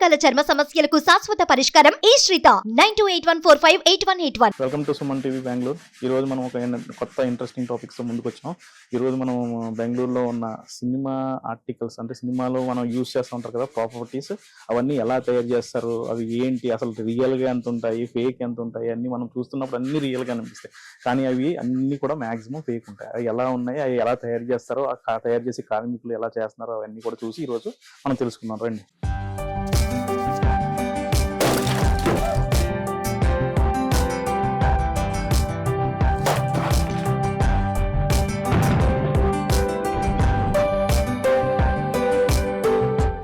రకాల చర్మ సమస్యలకు శాశ్వత పరిష్కారం ఈ శ్రీత. Nine two eight one four five eight one eight one. Welcome to Suman TV Bengaluru. ఈ రోజు మనం ఒక కొత్త ఇంట్రెస్టింగ్ టాపిక్స్తో ముందుకు వచ్చాం ఈ రోజు మనం బెంగళూరులో ఉన్న సినిమా ఆర్టికల్స్ అంటే సినిమాలో మనం యూస్ చేస్తూ ఉంటారు కదా ప్రాపర్టీస్ అవన్నీ ఎలా తయారు చేస్తారు? అవి ఏంటి? అసలు రియల్గా ఎంత ఉంటాయి? ఫేక్ ఎంత ఉంటాయి? అన్ని మనం చూస్తున్నప్పుడు అన్ని రియల్గా అనిపిస్తాయి. కానీ అవి అన్ని కూడా మాక్సిమం ఫేక్ ఉంటాయి. అవి ఎలా ఉన్నాయి? అవి ఎలా తయారు చేస్తారో ఆ తయారు చేసే కార్మికులు ఎలా చేస్తున్నారో అవన్నీ కూడా చూసి ఈ రోజు మనం తెలుసుకుందాం. రండి.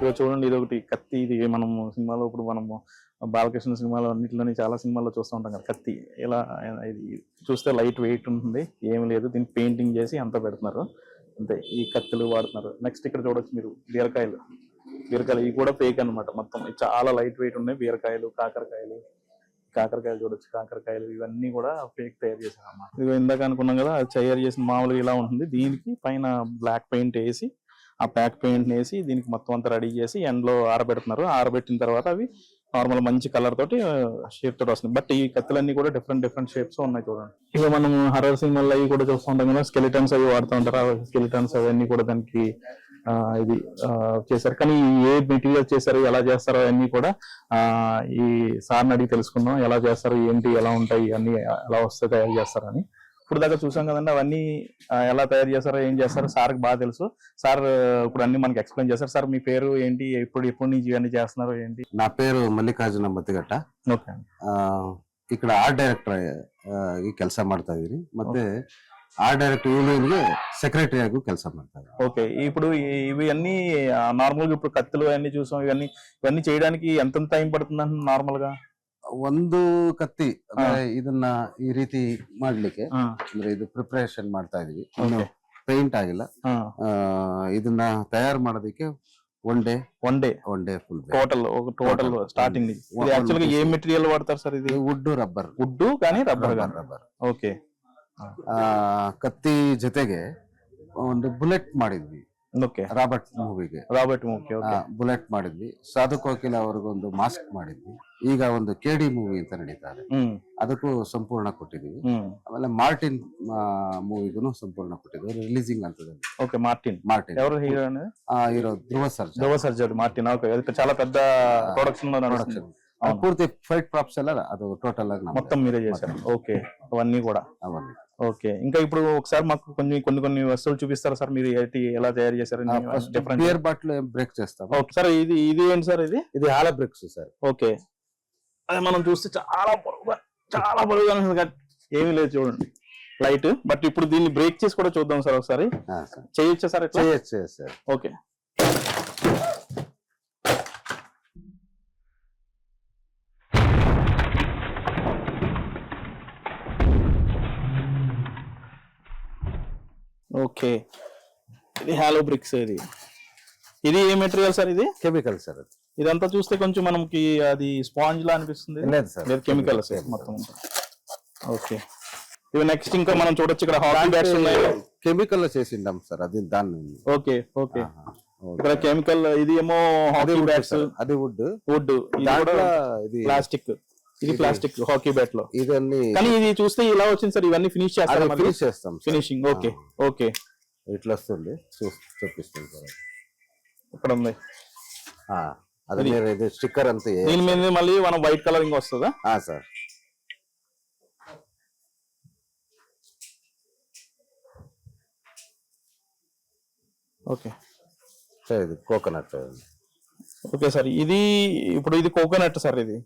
ఇదిగో చూడండి ఇది ఒకటి కత్తి ఇది మనము సినిమాలో ఇప్పుడు మనము బాలకృష్ణ సినిమాలో అన్నింటిలోని చాలా సినిమాల్లో చూస్తూ ఉంటాం కదా కత్తి. ఇలా ఇది చూస్తే లైట్ వెయిట్ ఉంటుంది ఏమి లేదు. దీన్ని పెయింటింగ్ చేసి అంతా పెడుతున్నారు. అంతే ఈ కత్తులు వాడుతున్నారు. నెక్స్ట్ ఇక్కడ చూడొచ్చు మీరు బీరకాయలు. బీరకాయలు ఇవి కూడా ఫేక్ అన్నమాట మొత్తం. చాలా లైట్ వెయిట్ ఉన్నాయి. బీరకాయలు కాకరకాయలు కాకరకాయలు చూడొచ్చు. కాకరకాయలు ఇవన్నీ కూడా ఫేక్ తయారు చేశారు అన్నమాట ఇది ఇందాక అనుకున్నాం కదా అది తయారు చేసిన మామూలుగా ఇలా ఉంటుంది. దీనికి పైన బ్లాక్ పెయింట్ వేసి ఆ ప్యాక్ పెయింట్ వేసి దీనికి మొత్తం అంతా రెడీ చేసి ఎండలో ఆరబెడుతున్నారు. ఆరబెట్టిన తర్వాత అవి నార్మల్ మంచి కలర్ తోటి షేప్ తోటి వస్తుంది బట్ ఈ కత్తులన్నీ కూడా డిఫరెంట్ డిఫరెంట్ షేప్స్ ఉన్నాయి చూడండి. ఇక మనం హర్రర్ సినిమాల్లో అవి కూడా చూస్తూ ఉంటాం కదా స్కెలిటన్స్ అవి వాడుతూ ఉంటారు. ఆ స్కెలిటన్స్ అవన్నీ కూడా దానికి ఇది చేశారు. కానీ ఏ మెటీరియల్ చేశారు ఎలా చేస్తారో అవన్నీ కూడా ఈ సార్ని అడిగి తెలుసుకుందాం. ఎలా చేస్తారు ఏంటి ఎలా ఉంటాయి అన్ని ఎలా వస్తాయి తయారు చేస్తారని. ఇప్పుడు దాకా చూసాం కదండి అవన్నీ ఆ, ఎలా తయారు చేస్తారో ఏం చేస్తారో సార్కి బాగా తెలుసు సార్ ఇప్పుడు అన్ని మనకి ఎక్స్ప్లెయిన్ చేస్తారు సార్ మీ పేరు ఏంటి ఎప్పుడు ఎప్పటి నుంచి ఇవన్నీ చేస్తున్నారు ఏంటి నా పేరు ಮಲ್ಲಿಕಾರ್ಜುನ ಬತ್ತಿಘಟ್ಟ ఓకే ಆ, ఇక్కడ ಆರ್ಟ್ ಡೈರೆಕ್ಟರ್ ಆಗಿ ಕೆಲಸ ಮಾಡ್ತಾ ಇದೀನಿ ಮತ್ತೆ ಆರ್ಟ್ ಡೈರೆಕ್ಟರ್ ಯೂನಿಯನ್ಗೆ ಸೆಕ್ರೆಟರಿ ಆಗಿ ಕೆಲಸ ಮಾಡ್ತಾ ಇದ್ದೀನಿ ఓకే ఇప్పుడు ఈ- ఇవి అన్ని నార్మల్ గా ఇప్పుడు కత్తులు అన్ని చూసాం ఇవన్నీ ఇవన్నీ చేయడానికి ఎంత టైం పడుతుంది నార్మల్ గా ಒಂದು ಕತ್ತಿ ಅಂದ್ರೆ ಇದನ್ನ ಈ ರೀತಿ ಮಾಡ್ಲಿಕ್ಕೆ ఆ, ಅಂದ್ರೆ ಇದು ಪ್ರಿಪರೇಷನ್ ಮಾಡ್ತಾ ಇದೀವಿ ఓకే ಪೇಂಟ್ ಆಗಿಲ್ಲ ఆ, ಆ, ಇದನ್ನ ತಯಾರು ಮಾಡೋದಕ್ಕೆ one day one day one day full day total ఒక టోటల్ Total. స్టార్టింగ్ నుంచి One- ఇది one యాక్చువల్ గా ఏ piece. మెటీరియల్ వాడతారు సార్ ఇది ವುಡ್ ರಬ್ಬರ್ వుడ్ కానీ రబ్బర్ కానీ ರಬ್ಬರ್ ఓకే ಕತ್ತಿ ಜೊತೆಗೆ ಒಂದು ಬುಲೆಟ್ ಮಾಡಿದ್ವಿ ఓకే ರಾಬರ್ಟ್ ಮೂವಿಗೆ ರಾಬರ್ಟ್ ಮೂವಿ ಬುಲೆಟ್ ಮಾಡಿದ್ವಿ. ಸಾಧು ಕೋಕಿಲ ಅವ್ರಿಗೊಂದು ಮಾಸ್ಕ್ ಮಾಡಿದ್ವಿ. ಈಗ ಒಂದು ಕೆ ಡಿ ಮೂವಿ ಅಂತ ನಡೀತಾರೆ. ಅದಕ್ಕೂ ಸಂಪೂರ್ಣ ಕೊಟ್ಟಿದ್ವಿ ಆಮೇಲೆ ಮಾರ್ಟಿನ್ ಮೂವಿಗೂ ಸಂಪೂರ್ಣ ಕೊಟ್ಟಿದ್ವಿ ರಿಲೀಸಿಂಗ್ ಅಂತದಲ್ಲಿ ಓಕೆ ಮಾರ್ಟಿನ್ ಮಾರ್ಟಿನ್ ಅವರು ಹೀರೋಯಿನ್ ಇರೋ ಧ್ರುವ ಸರ್ಜ. ಧ್ರುವ ಸರ್ಜ ಮಾರ್ಟಿನ್ ಓಕೆ ಅದಕ್ಕೆ ಚಾಲ ಪ್ರೊಡಕ್ಷನ್ ಪ್ರೊಡಕ್ಷನ್ ಪೂರ್ತಿ ಫೈಟ್ ಪ್ರಾಪ್ಸ್ ಎಲ್ಲ ಅದು ಟೋಟಲ್ ಆಗಿ ಮೊತ್ತ. ಮೀರೇಜ್ ಓಕೆ ಅವನ್ನಿ ಕೂಡ. ಅವನ್ನಿ. ఓకే. ఇంకా ఇప్పుడు ఒకసారి మాకు కొన్ని కొన్ని కొన్ని వస్తువులు చూపిస్తారు సార్? మీరు ఎలా తయారు చేశారు? బియర్ బాటిల్ బ్రేక్ చేస్తాం? సార్ ఇది ఇది ఏంటి సార్ ఇది? ఇది ఆల బ్రేక్స్ సార్. ఓకే. అదే మనం చూస్తే చాలా బరువుగా చాలా బరువుగా ఏమీ లేదు చూడండి. లైట్. బట్ ఇప్పుడు దీన్ని బ్రేక్ చేసి కూడా చూద్దాం సార్ ఒకసారి. చేయొచ్చా సార్ చేయొచ్చు సార్. ఓకే. ఓకే. ఇది హాలో బ్రిక్స్ ఇది. ఇది ఏ మెటీరియల్ సార్ ఇది? కెమికల్ సార్ అది. ఇదంతా చూస్తే కొంచెం మనకి అది స్పాంజ్ లా అనిపిస్తుంది. లేదు సార్ లేదు కెమికల్ మొత్తం ఓకే. ఇవి నెక్స్ట్ ఇంకా మనం చూడొచ్చు ఇక్కడ హాకీ బ్యాట్స్ ఉన్నాయి. కెమికల్లో చేసిండాం సార్ అది దాన్ని ఓకే ఓకే. ఇక్కడ కెమికల్ ఇది ఏమో బ్యాట్స్ సార్, అది వుడ్ వుడ్ ఇది ప్లాస్టిక్ ఇది ప్లాస్టిక్ హాకీ బ్యాట్లో. ఇదన్నీ కానీ ఇది చూస్తే ఇలా వచ్చింది సార్ ఇవన్నీ ఫినిష్ చేస్తారు ఫినిష్ చేస్తాం. ఫినిషింగ్ ఓకే ఓకే ఇట్లా వస్తుంది చూ చూపిస్తుంది సార్. ఇక్కడ ఉంది. ఆ, అది మీరు స్టిక్కర్ అంతా దీని మీద మళ్ళీ మనం వైట్ కలర్ ఇంకా వస్తుందా? ఆ, సార్. ఓకే సార్ ఇది కోకోనట్ ఓకే సార్ ఇది ఇప్పుడు ఇది కోకోనట్ సార్ ఇది.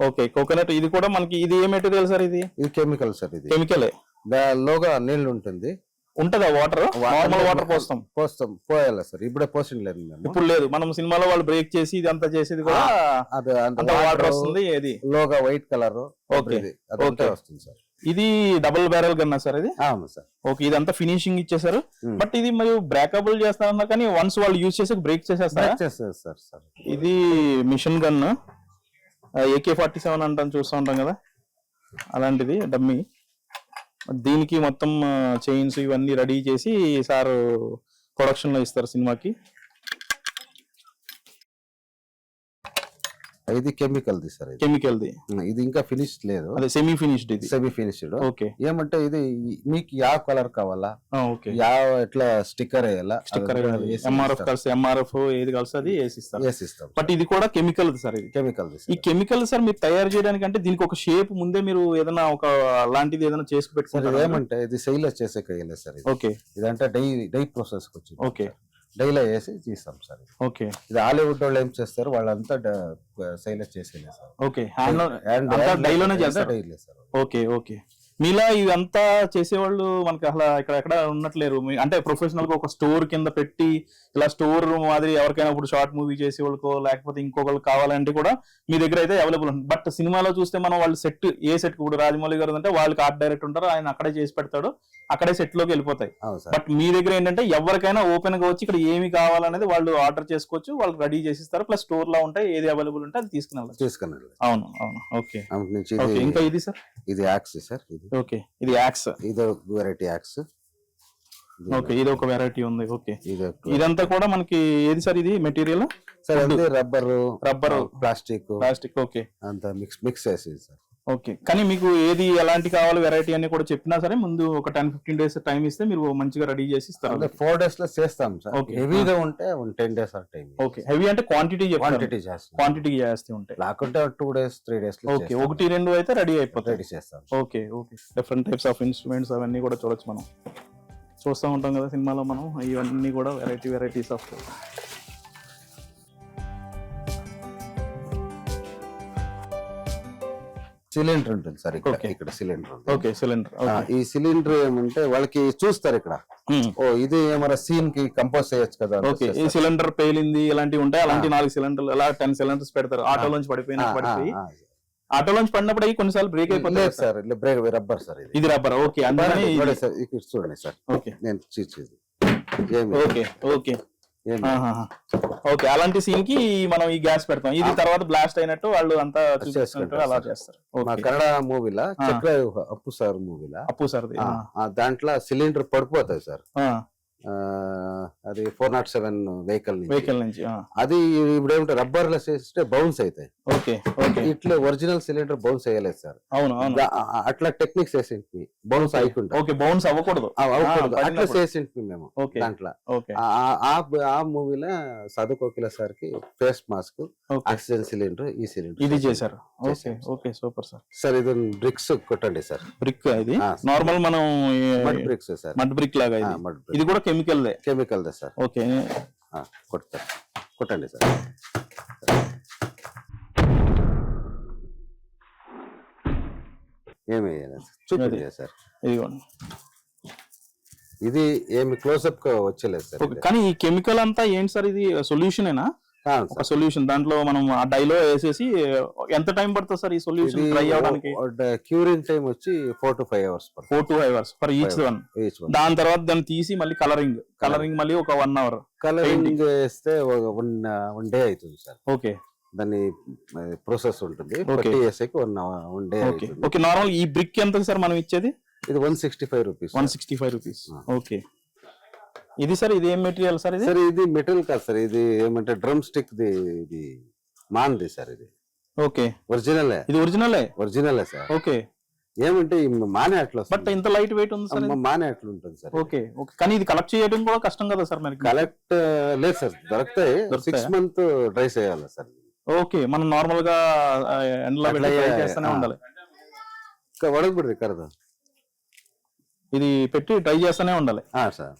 ఓకే కోకోనట్ ఇది కూడా మనకి ఇది ఏ మెటీరియల్ సార్ ఇది? ఇది కెమికల్ సార్ ఇది. కెమికలే. దానిలోగా నీళ్ళు ఉంటుంది ఉంటదా వాటర్? నార్మల్ వాటర్ పోస్తాం. పోస్తాం. పోయాలి సార్? ఇప్పుడే పోసిండలేదు మేము. ఇప్పుడు లేదు. మనం సినిమాలో వాళ్ళు బ్రేక్ చేసి ఇది అంతా చేసేది కూడా అది అంత అంత వాటర్ వస్తుంది ఏది? లోగా వైట్ కలర్ Okay. వస్తుంది సార్. ఇది డబుల్ బ్యారల్ గన్నా సార్ ఇది? అవును సార్. ఓకే ఇదంతా ఫినిషింగ్ ఇచ్చేసారు. బట్ ఇది మరి బ్రేకబుల్ చేస్తారన్నా కానీ వన్స్ వాళ్ళు యూజ్ చేసి బ్రేక్ చేసేస్తారా? ఇది machine gun. AK forty seven అంటాం చూస్తూ ఉంటాం కదా? అలాంటిది డమ్మీ. దీనికి మొత్తం చైన్స్ ఇవన్నీ రెడీ చేసి సార్ ప్రొడక్షన్లో ఇస్తారు సినిమాకి. ఇది కెమికల్ ది సార్ కెమికల్ ది ఇది ఇంకా ఫినిష్ లేదు. అదే సెమీ ఫినిష్డ్ ఇది. సెమీ ఫినిష్డ్ ఓకే ఏమంటే ఇది మీకు యా కలర్ కావాలా? ఓకే యా ఎట్లా స్టిక్కర్ వేయాలా? స్టిక్కర్ ఎంఆర్ఎఫ్ కలిసి ఎంఆర్ఎఫ్ ఏది కలిసి అది వేసిస్తారు వేసిస్తాం. బట్ ఇది కూడా కెమికల్ సార్ ఇది. కెమికల్ ఈ కెమికల్ సార్ మీరు తయారు చేయడానికి అంటే దీనికి ఒక షేప్ ముందే మీరు ఏదైనా ఒక అలాంటిది ఏదైనా చేసి పెట్టుకుంటారు? ఏమంటే ఇది సెయిల్ చేసే కయ్యలే సార్ ఓకే ఇదంటే డై డై ప్రాసెస్ వచ్చింది ఓకే డైలో వేసి తీస్తాం సార్. ఓకే. ఇది హాలీవుడ్ వాళ్ళు ఏం చేస్తారు వాళ్ళంతా సైలెస్ చేసేలే సార్. ఓకే. హ్యాండ్ డైలోనే చేస్తారు? డైలే సార్. Okay okay. మీలా ఇదంతా చేసేవాళ్ళు మనకి అసలు ఇక్కడ ఎక్కడ ఉన్నట్లేరు అంటే ప్రొఫెషనల్గా ఒక స్టోర్ కింద పెట్టి ఇలా స్టోర్ మాదిరి ఎవరికైనా ఇప్పుడు షార్ట్ మూవీ చేసేవాళ్ళకో లేకపోతే ఇంకొకరు కావాలంటే కూడా మీ దగ్గర అయితే అవైలబుల్ ఉంది బట్ సినిమాలో చూస్తే మనం వాళ్ళు సెట్ ఏ సెట్ ఇప్పుడు రాజమౌళి గారు అంటే వాళ్ళకి ఆర్ట్ డైరెక్ట్ ఉంటారు ఆయన అక్కడే చేసి పెడతాడు అక్కడే సెట్లోకి వెళ్ళిపోతాయి. బట్ మీ దగ్గర ఏంటంటే ఎవరికైనా ఓపెన్గా వచ్చి ఇక్కడ ఏమి కావాలనేది వాళ్ళు ఆర్డర్ చేసుకోవచ్చు వాళ్ళు రెడీ చేసిస్తారు ప్లస్ స్టోర్లో ఉంటాయి ఏది అవైలబుల్ ఉంటే అది తీసుకుని వెళ్ళచ్చు. తీసుకుని అవును అవును. ఓకే ఇంకా ఇది ఇది సార్ ఇది యాక్స్ సార్ ఇది ఓకే. ఇది యాక్స్. ఇది వెరైటీ యాక్స్. ఓకే ఇది ఒక వెరైటీ ఉంది. ఓకే. ఇది ఇదంతా కూడా మనకి ఏది సార్ ఇది? Material? Sir rubber rubber. Plastic. Plastic okay. అంత మిక్స్ మిక్స్ చేసేది సార్. ఓకే. కానీ మీకు ఏది ఎలాంటి కావాలి వెరైటీ అని కూడా చెప్పినా సరే ముందు ఒక టెన్ ఫిఫ్టీన్ డేస్ టైం ఇస్తే మీరు మంచిగా రెడీ చేసి ఇస్తారు. అంటే ఫోర్ డేస్లో చేస్తాం సార్. హెవీగా ఉంటే ten days or time okay. Heavy అంటే క్వాంటిటీ క్వాంటిటీ చేస్తాం. క్వాంటిటీ చేస్తే ఉంటాయి లేకుంటే two days three days okay. ఒకటి రెండు అయితే రెడీ అయిపోతాయి. రెడీ చేస్తాం okay okay. Different types of instruments అవన్నీ కూడా చూడొచ్చు మనం. చూస్తూ ఉంటాం కదా సినిమాలో మనం. ఇవన్నీ కూడా వెరైటీ వెరైటీస్ ఆఫ్ సిలిండర్ ఉంటుంది సార్ ఇక్కడ సిలిండర్ ఓకే సిలిండర్ ఈ సిలిండర్ ఏమంటే వాళ్ళకి చూస్తారు ఇక్కడ. ఓ ఇది ఏమైనా సీన్కి కంపోజ్ చేయొచ్చు కదా ఓకే ఈ. సిలిండర్ పేలింది ఇలాంటివి ఉంటాయి అలాంటి నాలుగు సిలిండర్లు అలా టెన్ సిలిండర్స్ పెడతారు. ఆటోలోంచి పడిపోయినా ఆ, పడిపోయి. ఆ, ఆటోలోంచి పడినప్పుడు అవి కొన్నిసార్లు బ్రేక్. అయిపోతుంది లేదు సార్ బ్రేక్ రబ్బర్ సార్ ఇది. రబ్బర్ ఓకే అందుకని చూడండి సార్. ఓకే. నేను చూసేది ఓకే ఓకే. ఓకే అలాంటి సీన్కి మనం ఈ గ్యాస్ పెడతాం. ఇది తర్వాత బ్లాస్ట్ అయినట్టు వాళ్ళు అంతా చేసుకుంటారు అలా సార్. చేస్తారు. కన్నడ మూవీలా. చక్ర అప్పు సార్ మూవీలా అప్పు సార్ది. దాంట్లో సిలిండర్ పడిపోతుంది సార్. ఆ, అది four naught seven vehicle vehicle నుంచి. అది ఇప్పుడు ఏమిటంటే రబ్బర్లో చేస్తే బౌన్స్ అవుతాయి ఓకే ఓకే. ఇట్లా ఒరిజినల్ సిలిండర్ బౌన్స్ అయ్యలేదు సార్. అవును అట్లా టెక్నిక్స్ వేసింటి బౌన్స్ అయికుంటా ఓకే బౌన్స్ అవ్వకూడదు. అవ్వకూడదు. అట్లా. చేసింటి మేము ఓకే దాంట్లో. ఆ- మూవీలో సదు కోకిల సార్కి ఫేస్ మాస్క్ ఆక్సిజన్ సిలిండర్ ఈ సిలిండర్. ఇది చేశారు. Okay. Okay super sir. Sir ఇది బ్రిక్స్ కొట్టండి సార్. బ్రిక్ ఇది? నార్మల్ మనం mud bricks sir. Mud brick లాగా ఇది కూడా కెమికల్ కెమికల్ సార్. ఓకే. కొడతారు కొట్టండి సార్. ఏమి సార్? ఇదిగోండి. ఇది ఏమి క్లోజ్అప్ వచ్చలేదు సార్ కానీ ఈ కెమికల్ అంతా ఏంటి సార్ ఇది? సొల్యూషన్ ఏనా? ఒక. సొల్యూషన్ దాంట్లో మనం ఆ డైలో వేసేసి ఎంత టైం పడుతుంది సార్ ఈ సొల్యూషన్ ట్రై అవడానికి క్యూరింగ్ టైం వచ్చి four to five hours four to five hours for each one దాని తర్వాత దాన్ని తీసి మళ్ళీ కలరింగ్ కలరింగ్ మళ్ళీ ఒక వన్ అవర్ కలరింగ్ వేస్తే వన్ వన్ డే అవుతుంది సార్. ఓకే దాని ప్రాసెస్ ఉంటుంది. Okay. పట్టి వేసేకి one one day okay normal ఈ బ్రిక్ ఎంత సార్ మనం ఇచ్చేది? ఇది one sixty five rupees one sixty five rupees. Okay ఇది సార్ ఇది ఏం మెటీరియల్ సార్ ఇది? సార్ ఇది మెటీరియల్ కాదు సార్ ఇది ఏమంటే డ్రమ్ స్టిక్ ది ఇది మాన్ది సార్ ఇది. ఓకే. ఒరిజినలే. ఇది ఒరిజినల్? Original sir. ఓకే. ఏమంటే మానే అట్లా బట్ ఇంత లైట్ వెయిట్ ఉంది సార్ మానే అట్లా ఉంటుంది సార్ ఓకే ఓకే. కానీ ఇది కలెక్ట్ చేయడం కూడా కష్టం కదా సార్ మరి కలెక్ట్ లేదు సార్ దొరుకుతాయి. సిక్స్ మంత్ డ్రై చేయాలి సార్. ఓకే మనం నార్మల్గా ఎండలో చేస్తూనే ఉండాలి. వడదు వడగబడి కరదా. ఇది పెట్టి ట్రై చేస్తూనే ఉండాలి. సార్.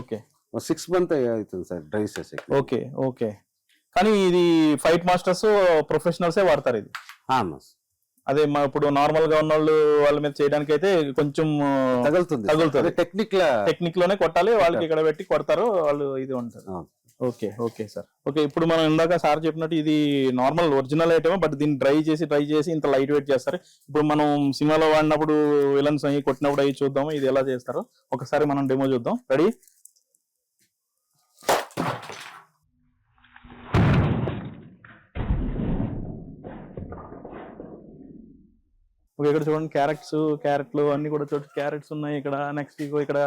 ఓకే. సిక్స్ మంత్ అవుతుంది సార్ డ్రై చేసి ఓకే ఓకే. కానీ ఇది ఫైట్ మాస్టర్స్ ప్రొఫెషనల్సే వాడతారు ఇది? అదే మా ఇప్పుడు నార్మల్గా ఉన్న వాళ్ళు వాళ్ళ మీద చేయడానికి అయితే కొంచెం తగులుతుంది తగులుతుంది. టెక్నిక్ టెక్నిక్లోనే కొట్టాలి వాళ్ళకి ఇక్కడ పెట్టి కొడతారు వాళ్ళు ఇది ఉంటారు ఓకే ఓకే సార్. ఓకే ఇప్పుడు మనం ఇందాక సార్ చెప్పినట్టు ఇది నార్మల్ ఒరిజినల్ ఐటమ్ బట్ దీన్ని డ్రై చేసి డ్రై చేసి ఇంత లైట్ వెయిట్ చేస్తారు. ఇప్పుడు మనం సినిమాలో వాడినప్పుడు విలన్స్ అయ్యి కొట్టినప్పుడు అవి చూద్దాం ఇది ఎలా చేస్తారో. ఒకసారి మనం డెమో చూద్దాం. రెడీ ఓకే ఇక్కడ చూడండి క్యారెట్స్ క్యారెట్లు అన్ని కూడా చూడండి. క్యారెట్స్ ఉన్నాయి ఇక్కడ నెక్స్ట్ ఇక్కడ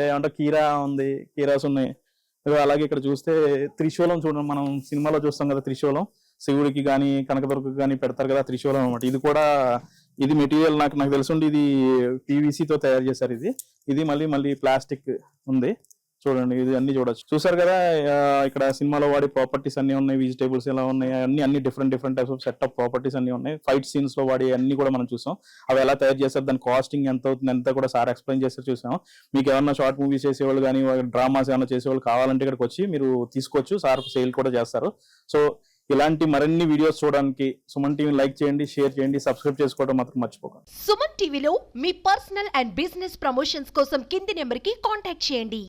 ఏమంటే కీరా ఉంది కీరాస్ ఉన్నాయి. అలాగే ఇక్కడ చూస్తే త్రిశూలం చూడండి మనం సినిమాలో చూస్తాం కదా త్రిశూలం. శివుడికి కానీ కనకదుర్గకి కానీ పెడతారు కదా త్రిశూలం అనమాట ఇది కూడా ఇది మెటీరియల్ నాకు నాకు తెలుసుండి ఇది పీవీసీతో తో తయారు చేశారు ఇది. ఇది మళ్ళీ మళ్ళీ ప్లాస్టిక్ ఉంది. చూడండి ఇది అన్ని చూడొచ్చు. చూసారు కదా ఇక్కడ సినిమాలో వాడే ప్రాపర్టీస్ అన్ని ఉన్నాయి వెజిటేబుల్స్ ఎలా ఉన్నాయి అన్ని అన్ని different different types of set of properties అన్ని ఉన్నాయి. ఫైట్ సీన్స్లో వాడే అన్ని కూడా మనం చూసాం. అవి ఎలా తయారు చేస్తారు దాని కాస్టింగ్ ఎంత అవుతుంది ఎంత కూడా సార్ ఎక్స్ప్లెయిన్ చేస్తే చూసాం. మీకు ఏమన్నా షార్ట్ మూవీస్ చేసేవాళ్ళు కానీ డ్రామాస్ ఏమైనా చేసేవాళ్ళు కావాలంటే ఇక్కడికి వచ్చి మీరు తీసుకోవచ్చు సార్ సేల్ కూడా చేస్తారు. సో ఇలాంటి మరిన్ని వీడియోస్ చూడడానికి సుమన్ టీవీ లైక్ చేయండి షేర్ చేయండి సబ్స్క్రైబ్ చేసుకోవడం మాత్రం మర్చిపోకండి. సుమన్ టీవీలో మీ పర్సనల్ అండ్ బిజినెస్ ప్రమోషన్స్ కోసం కింది నెంబర్కి కాంటాక్ట్ చేయండి.